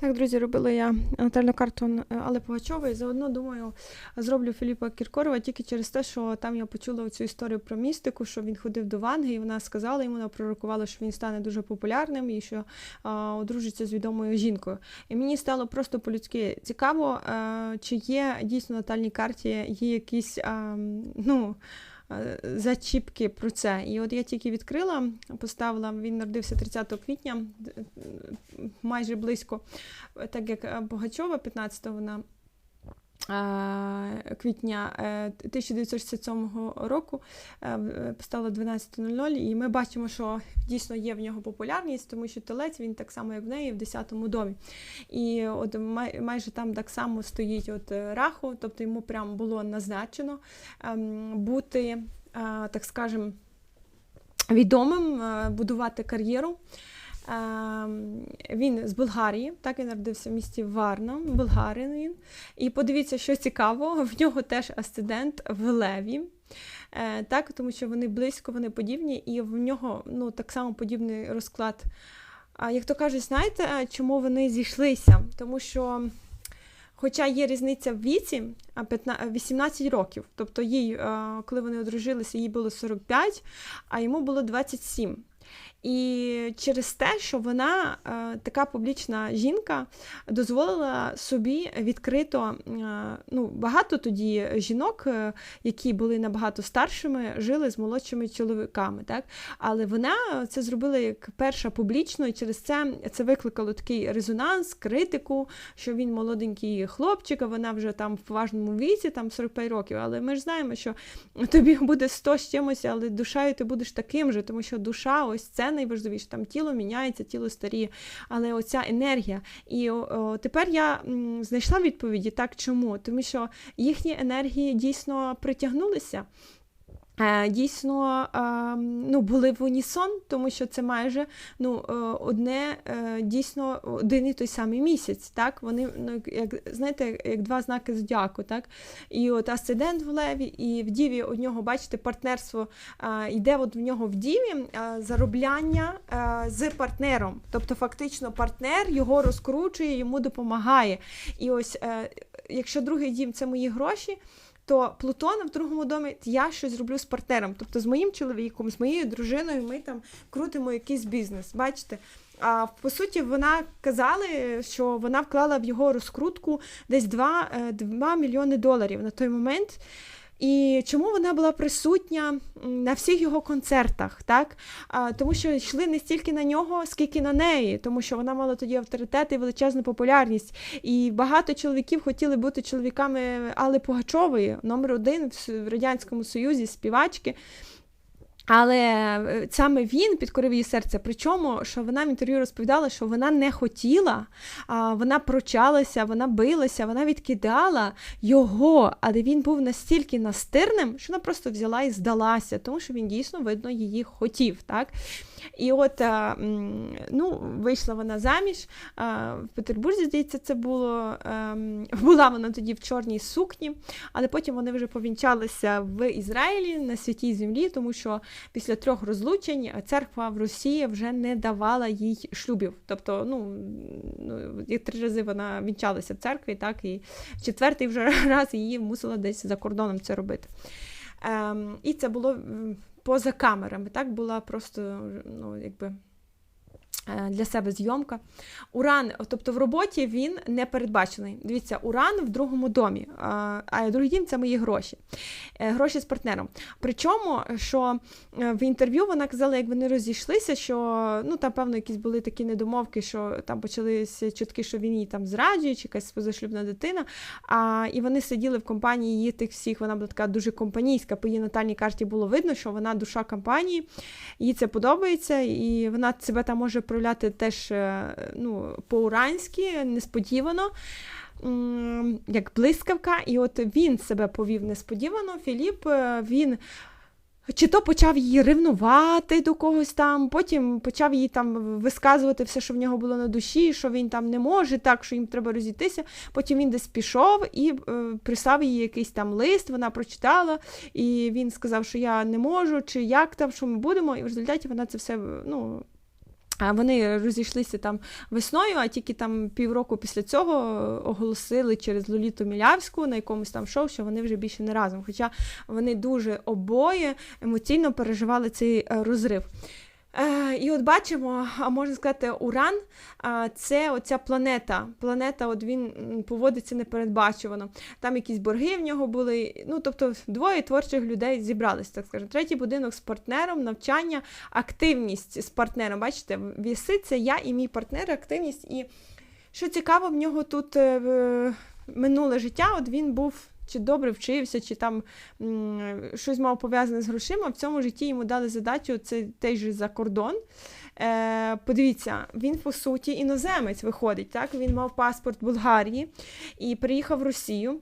Так, друзі, робила я натальну карту Але Пугачової. Заодно думаю, зроблю Філіпа Кіркорова тільки через те, що там я почула цю історію про містику, що він ходив до Ванги, і вона сказала йому, вона пророкувала, що він стане дуже популярним і що а, одружиться з відомою жінкою. І мені стало просто по-людськи цікаво, а, чи є дійсно на натальній карті є якісь а, ну. Е, зачіпки про це. І от я тільки відкрила, поставила, він народився 30 квітня, майже близько, так як Богачова, 15 вона квітня 1967 е, року е, стало 12.00, і ми бачимо, що дійсно є в нього популярність, тому що телець він так само, як в неї, в 10-му домі. І от майже там так само стоїть от е, раху, тобто йому прям було назначено ем, бути, так скажем, відомим, будувати кар'єру. Ем, він з Болгарії, так він народився в місті Варна, Болгарин. І подивіться, що цікаво, в нього теж асцендент в Леві. Е, так, Тому що вони близько, вони подібні, і в нього ну, так само подібний розклад. Як то кажуть, знаєте, чому вони зійшлися? Тому що, хоча є різниця в віці, 18 років, тобто їй, е, коли вони одружилися, їй було 45, а йому було 27. І через те, що вона е, така публічна жінка дозволила собі відкрито е, ну, багато тоді жінок, е, які були набагато старшими, жили з молодшими чоловіками. Так? Але вона це зробила як перша публічно, і через це це викликало такий резонанс, критику, що він молоденький хлопчик, а вона вже там в поважному віці, там 45 років. Але ми ж знаємо, що тобі буде 100 з чимось, але душею ти будеш таким же, тому що душа ось це найважливіше. Там тіло міняється, тіло старіє, але оця енергія. І о, тепер я знайшла відповіді так, чому? Тому що їхні енергії дійсно притягнулися. Е, дійсно ну, були в унісон, тому що це майже ну, е, одне е, дійсно один і той самий місяць. Так? Вони, ну, як знаєте, як два знаки зодіаку. Так? І от асцендент в Леві, і в Діві у нього, бачите, партнерство йде от в нього в Діві заробляння з партнером. Тобто, фактично, партнер його розкручує, йому допомагає. І ось, якщо другий дім це мої гроші то Плутон в другому домі я щось зроблю з партнером, тобто з моїм чоловіком, з моєю дружиною, ми там крутимо якийсь бізнес. Бачите? А по суті, вона казала, що вона вклала в його розкрутку десь 2, 2 е, мільйони доларів на той момент. І чому вона була присутня на всіх його концертах, так? Тому що йшли не стільки на нього, скільки на неї, тому що вона мала тоді авторитет і величезну популярність. І багато чоловіків хотіли бути чоловіками Алли Пугачової, номер один в Радянському Союзі, співачки. Але е, саме він підкорив її серце. Причому, що вона в інтерв'ю розповідала, що вона не хотіла, вона прочалася, вона билася, вона відкидала його, але він був настільки настирним, що вона просто взяла і здалася, тому що він дійсно, видно, її хотів. так? І от ну, вийшла вона заміж. В Петербурзі, здається, це було. Була вона тоді в чорній сукні, але потім вони вже повінчалися в Ізраїлі на святій землі, тому що після трьох розлучень церква в Росії вже не давала їй шлюбів. Тобто, ну, ну три рази вона вінчалася в церкві, так, і четвертий вже раз її мусила десь за кордоном це робити. Ем, І це було поза камерами. Так була просто ну, якби. Е, для себе зйомка. Уран, тобто в роботі він не передбачений. Дивіться, уран в другому домі, а другий дім це мої гроші. Е, гроші з партнером. Причому, що е, в інтерв'ю вона казала, як вони розійшлися, що ну там, певно, якісь були такі недомовки, що там почалися чутки, що він її там зраджує, чи якась позашлюбна дитина. А, І вони сиділи в компанії її тих всіх, вона була така дуже компанійська. По її натальній карті було видно, що вона душа компанії, їй це подобається, і вона себе там може проявляти теж е, ну, по-уранськи, несподівано. Як блискавка, і от він себе повів несподівано. Філіп е, він чи то почав її ревнувати до когось там, потім почав їй там висказувати все, що в нього було на душі, що він там не може, так, що їм треба розійтися. Потім він десь пішов і е, прислав їй якийсь там лист, вона прочитала, і він сказав, що я не можу, чи як там, що ми будемо. І в результаті вона це все ну, Вони розійшлися там весною, а тільки там півроку після цього оголосили через Лоліту Мілявську на якомусь там шоу, що вони вже більше не разом. Хоча вони дуже обоє емоційно переживали цей е, розрив. Е, І от бачимо, а можна сказати, Уран це оця планета. Планета, от він поводиться непередбачувано. Там якісь борги в нього були. Ну, тобто, двоє творчих людей зібрались, так скажемо. Третій будинок з партнером, навчання, активність з партнером. Бачите, віси це я і мій партнер, активність. І що цікаво, в нього тут е, минуле життя, от він був чи добре вчився, чи там щось мав пов'язане з грошима. В цьому житті йому дали задачу це же за кордон. Е, Подивіться, він по суті іноземець виходить. Так? Він мав паспорт Болгарії і приїхав в Росію.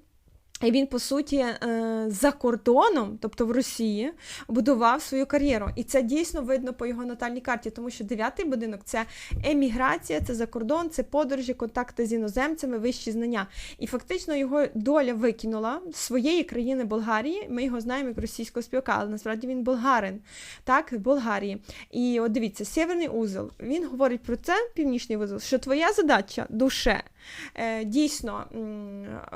І він, по суті, е, за кордоном, тобто в Росії, будував свою кар'єру. І це дійсно видно по його натальній карті, тому що дев'ятий будинок це еміграція, це за кордон, це подорожі, контакти з іноземцями, вищі знання. І фактично його доля викинула з своєї країни Болгарії. Ми його знаємо як російського співака, але насправді він болгарин, так, в Болгарії. І от дивіться, Сєвєрний узел. Він говорить про це, північний вузол, що твоя задача душе. Е, дійсно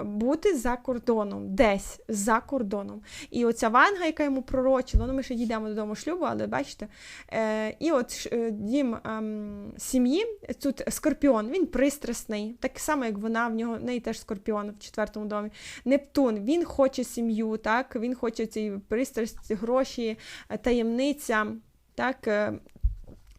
бути за кордоном, десь за кордоном. І оця ванга, яка йому пророчила, ну ми ще дійдемо додому шлюбу, але бачите. Е, і от е, дім ем, сім'ї, тут скорпіон, він пристрасний, так само, як вона, в нього в неї теж скорпіон в четвертому домі. Нептун, він хоче сім'ю, так, він хоче ці пристрасть, гроші, таємниця. Так,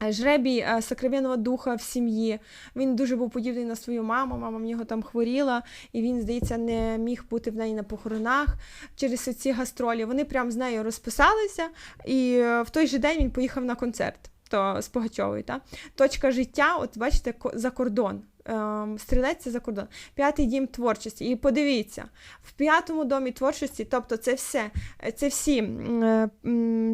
Жребій е, сокровенного духа в сім'ї. Він дуже був подібний на свою маму. Мама в нього там хворіла, і він, здається, не міг бути в неї на похоронах через ці гастролі. Вони прям з нею розписалися, і е, в той же день він поїхав на концерт. То з Погачової, та точка життя, от бачите, за кордон. Ем, стрілець за кордон. П'ятий дім творчості. І подивіться, в п'ятому домі творчості, тобто це все, це всі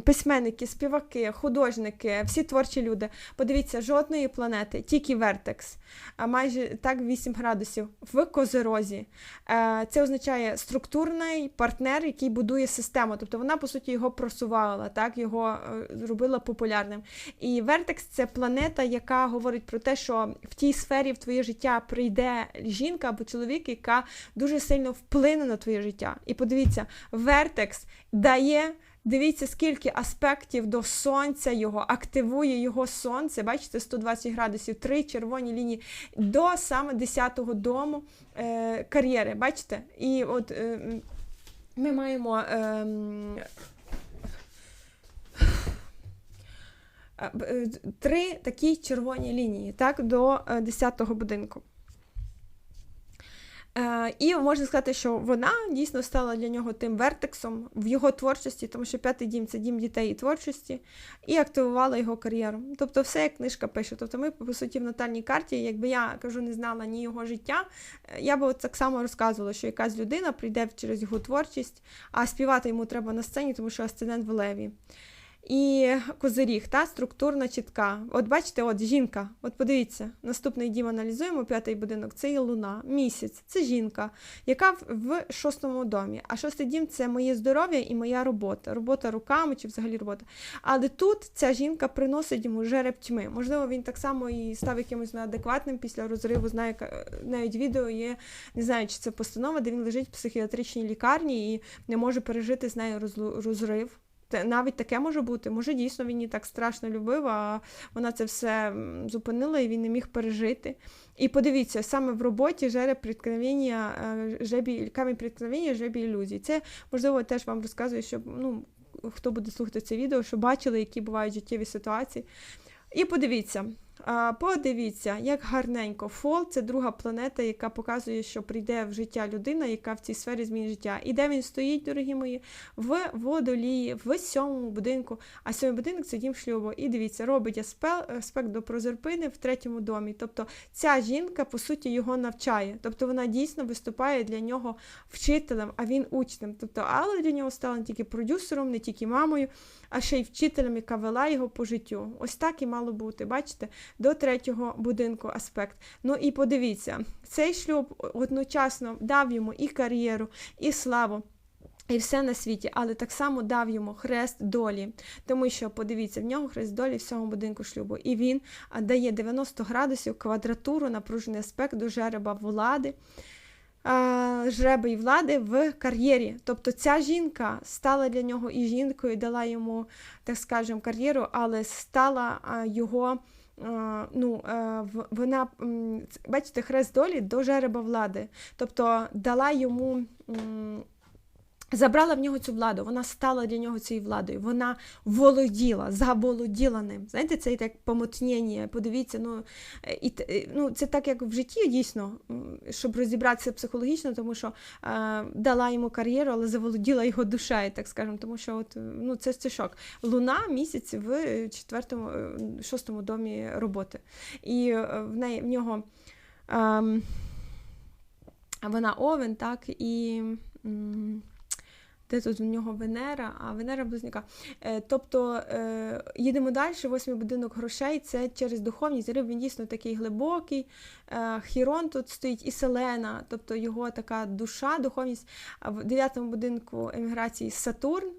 письменники, співаки, художники, всі творчі люди. Подивіться, жодної планети, тільки Вертекс, а майже так 8 градусів в козерозі. Е, це означає структурний партнер, який будує систему. Тобто вона, по суті, його просувала, так, його е, зробила популярним. І Вертекс це планета, яка говорить про те, що в тій сфері в твоїй твоє життя прийде жінка або чоловік, яка дуже сильно вплине на твоє життя. І подивіться, Вертекс дає. Дивіться, скільки аспектів до сонця його, активує його сонце. Бачите, 120 градусів, три червоні лінії до саме 10-го дому е, кар'єри. Бачите? І от е, ми маємо. Е, три такі червоні лінії так, до 10-го е, будинку. І можна сказати, що вона дійсно стала для нього тим вертексом в його творчості, тому що п'ятий дім це дім дітей і творчості, і активувала його кар'єру. Тобто, все як книжка пише. Тобто, ми, по суті, в натальній карті, якби я кажу, не знала ні його життя, я би так само розказувала, що якась людина прийде через його творчість, а співати йому треба на сцені, тому що асцендент в леві. І козиріг, та структурна чітка. От бачите, от жінка. От подивіться, наступний дім аналізуємо, п'ятий будинок це є луна, місяць, це жінка, яка в шостому домі. А шостий дім це моє здоров'я і моя робота. Робота руками чи взагалі робота. Але тут ця жінка приносить йому жереб тьми. Можливо, він так само і став якимось неадекватним після розриву. Знаю, навіть відео є, не знаю, чи це постанова, де він лежить в психіатричній лікарні і не може пережити з нею розрив. Навіть таке може бути. Може, дійсно він її так страшно любив, а вона це все зупинила і він не міг пережити. І подивіться, саме в роботі жере преткновення, е, жебі, камінь приткновіння, жебі ілюзій. Це, можливо, теж вам розказую, щоб ну, хто буде слухати це відео, щоб бачили, які бувають життєві ситуації. І подивіться. Подивіться, як гарненько. Фол це друга планета, яка показує, що прийде в життя людина, яка в цій сфері змінить життя. І де він стоїть, дорогі мої, в водолії, в сьомому будинку. А сьомий будинок це дім шлюбу. І дивіться, робить аспект до прозерпини в третьому домі. Тобто ця жінка, по суті, його навчає. Тобто вона дійсно виступає для нього вчителем, а він учнем. Тобто, але для нього стала не тільки продюсером, не тільки мамою, а ще й вчителем, яка вела його по життю. Ось так і мало бути. Бачите? До третього будинку аспект. Ну і подивіться, цей шлюб одночасно дав йому і кар'єру, і славу. І все на світі, але так само дав йому хрест долі, тому що подивіться, в нього хрест долі всього будинку шлюбу, і він дає 90 градусів квадратуру, напружений аспект до жереба влади, жреби і влади в кар'єрі. Тобто ця жінка стала для нього і жінкою, дала йому, так скажемо, кар'єру, але стала його. Ну, вона, бачите, хрест долі до жереба влади, тобто дала йому Забрала в нього цю владу, вона стала для нього цією владою, вона володіла, заволоділа ним. Знаєте, це як помутнення, подивіться, ну і ну, це так, як в житті дійсно, щоб розібратися психологічно, тому що е, дала йому кар'єру, але заволоділа його душею, так скажемо, тому що от, ну, це це шок. Луна місяць в четвертому, е, шостому домі роботи. І е, в неї в нього е, вона овен, так, і. М де тут у нього Венера, а Венера близнюка. Е, тобто е, їдемо далі, восьмий будинок грошей це через духовність. Риб він дійсно такий глибокий. Е, Хірон тут стоїть і Селена, тобто його така душа, духовність. В дев'ятому будинку еміграції Сатурн.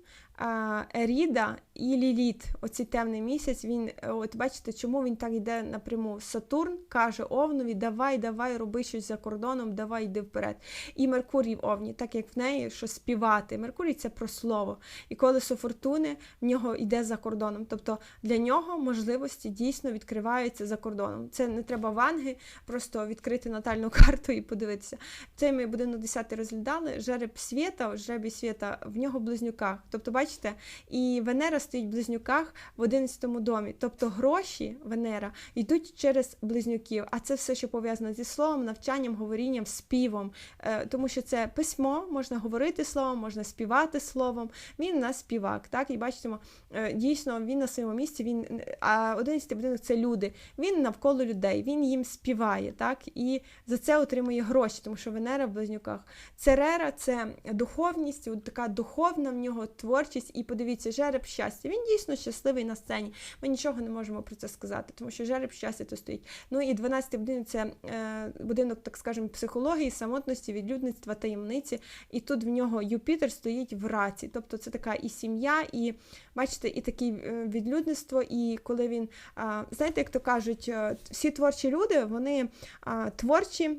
Еріда і Ліліт, оцей темний місяць, він, от бачите, чому він так йде напряму. Сатурн каже Овнові, давай, давай, роби щось за кордоном, давай йди вперед. І Меркурій в Овні, так як в неї, що співати. Меркурій це про слово. І колесо фортуни в нього йде за кордоном. Тобто для нього можливості дійсно відкриваються за кордоном. Це не треба ванги, просто відкрити натальну карту і подивитися. Цей ми будинок 10 розглядали. Жереб світа, жеребі світа в нього близнюках. Тобто, бачите? І Венера стоїть в близнюках в 11 домі. Тобто гроші Венера йдуть через близнюків, а це все, що пов'язано зі словом, навчанням, говорінням, співом. Е, тому що це письмо, можна говорити словом, можна співати словом. Він у нас співак. так? І бачимо, е, дійсно, він на своєму місці, він, а 11 будинок це люди. Він навколо людей, він їм співає, так? І за це отримує гроші, тому що Венера в близнюках. Церера це духовність, така духовна в нього творчість і подивіться, жереб щастя. Він дійсно щасливий на сцені. Ми нічого не можемо про це сказати, тому що жереб щастя то стоїть. Ну і 12-й будинок це е, будинок, так скажемо, психології, самотності, відлюдництва, таємниці. І тут в нього Юпітер стоїть в раці. Тобто це така і сім'я, і бачите, і таке відлюдництво, і коли він, знаєте, як то кажуть, е, всі творчі люди, вони творчі.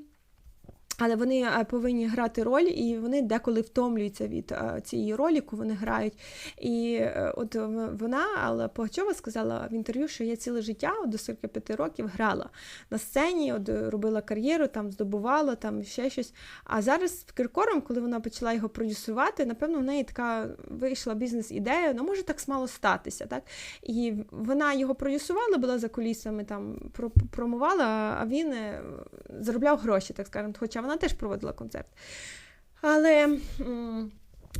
Але вони е, повинні грати роль, і вони деколи втомлюються від е, цієї ролі, яку вони грають. І е, от вона, Алла Погачова, сказала в інтерв'ю, що я ціле життя до 45 років грала на сцені, от робила кар'єру, там здобувала там ще щось. А зараз з Киркором, коли вона почала його продюсувати, напевно, в неї така вийшла бізнес-ідея, ну може так смало статися. так? І вона його продюсувала, була за кулісами, там промувала, а він заробляв гроші, так скажемо. Хоча вона теж проводила концерт. Але.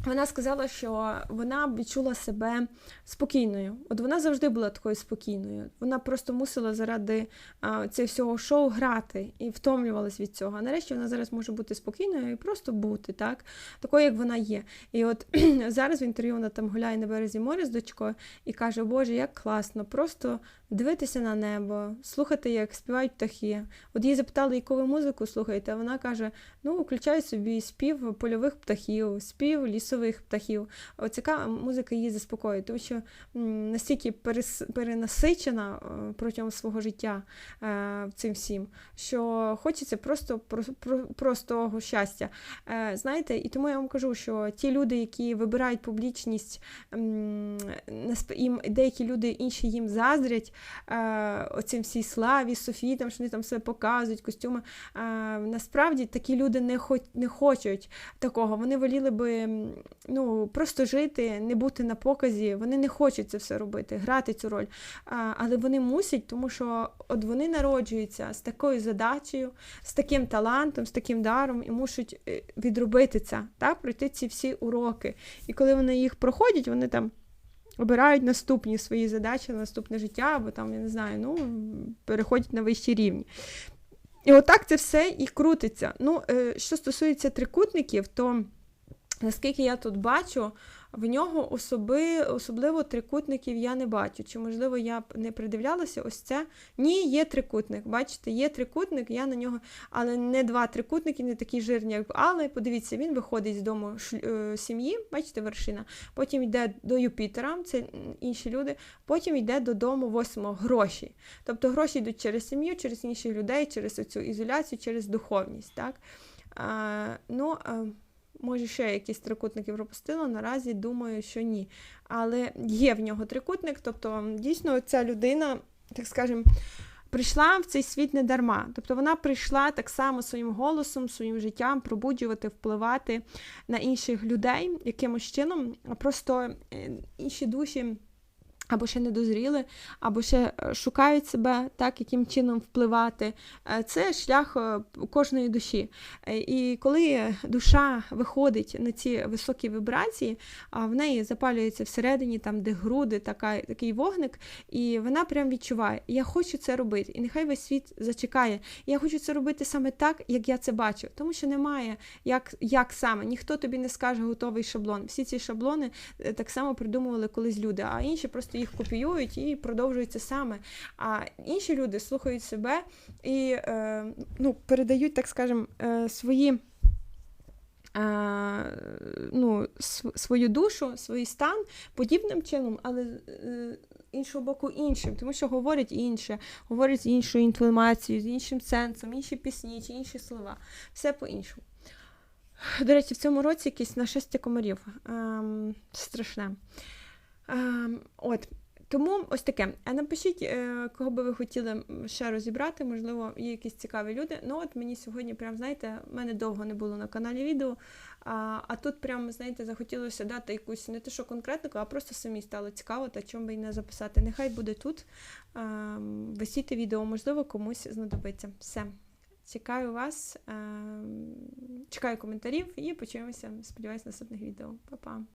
Вона сказала, що вона відчула себе спокійною. От вона завжди була такою спокійною. Вона просто мусила заради а, цього всього шоу грати і втомлювалась від цього. А нарешті вона зараз може бути спокійною і просто бути, так, такою, як вона є. І от зараз в інтерв'ю вона там гуляє на березі моря з дочкою і каже, Боже, як класно, просто дивитися на небо, слухати, як співають птахи. От її запитали, яку ви музику слухаєте, а вона каже: ну, включай собі спів польових птахів, спів лісових птахів. Оцяка музика її заспокоює, тому що настільки перенасичена е, протягом свого життя е, цим всім, що хочеться просто простого щастя. Е, знаєте, і тому я вам кажу, що ті люди, які вибирають публічність, деякі люди інші їм заздрять оцим всій славі, Софії, там, що вони там все показують, костюми. Насправді такі люди не хоч, не хочуть такого. Вони воліли би ну, просто жити, не бути на показі. Вони не хочуть це все робити, грати цю роль. Але вони мусять, тому що от вони народжуються з такою задачею, з таким талантом, з таким даром і мусять е, відробити це, так, пройти ці всі уроки. І коли вони їх проходять, вони там обирають наступні свої задачі наступне життя, або там, я не знаю, ну, переходять на вищі рівні. І отак це все і крутиться. Ну, е, Що стосується трикутників, то наскільки я тут бачу, В нього особи, особливо трикутників я не бачу. Чи, можливо, я не придивлялася ось це? Ні, є трикутник. Бачите, є трикутник, я на нього, але не два трикутники, не такі жирні, як але. Подивіться, він виходить з дому е, сім'ї, бачите, вершина. Потім йде до Юпітера, це інші люди. Потім йде додому восьмого гроші. Тобто гроші йдуть через сім'ю, через інших людей, через цю ізоляцію, через духовність. Так? А, ну, а, може, ще якісь трикутники пропустила. Наразі думаю, що ні. Але є в нього трикутник, тобто дійсно ця людина, так скажемо, прийшла в цей світ не дарма. Тобто вона прийшла так само своїм голосом, своїм життям пробуджувати, впливати на інших людей якимось чином. Просто е, інші душі. Або ще не дозріли, або ще е, шукають себе, так, яким чином впливати. Е, Це шлях е, кожної душі. І коли душа виходить на ці високі вібрації, а в неї запалюється всередині, там, де груди, така, такий вогник, і вона прям відчуває: я хочу це робити, і нехай весь світ зачекає. Я хочу це робити саме так, як я це бачу. Тому що немає як, як саме, ніхто тобі не скаже готовий шаблон. Всі ці шаблони так само придумували колись люди, а інші просто їх копіюють і продовжують це саме. А інші люди слухають себе і е, ну, передають, так скажемо, е, свої. е, Ну, свою душу, свій стан подібним чином, але е, іншого боку іншим, тому що говорять інше, говорять з іншою інформацією, з іншим сенсом, інші пісні чи інші слова. Все по-іншому. До речі, в цьому році якесь нашестя комарів. Ем, страшне. Ем, от. Тому ось таке. А напишіть, е, кого би ви хотіли ще розібрати, можливо, є якісь цікаві люди. Ну от мені сьогодні, прям, знаєте, мене довго не було на каналі відео. А, а тут прям, знаєте, захотілося дати якусь не те, що конкретику, а просто самі стало цікаво, та чому би і не записати. Нехай буде тут ем, висіти відео, можливо, комусь знадобиться. Все. Чекаю вас, ем, чекаю коментарів і почуємося, сподіваюся, наступних відео. Па-па!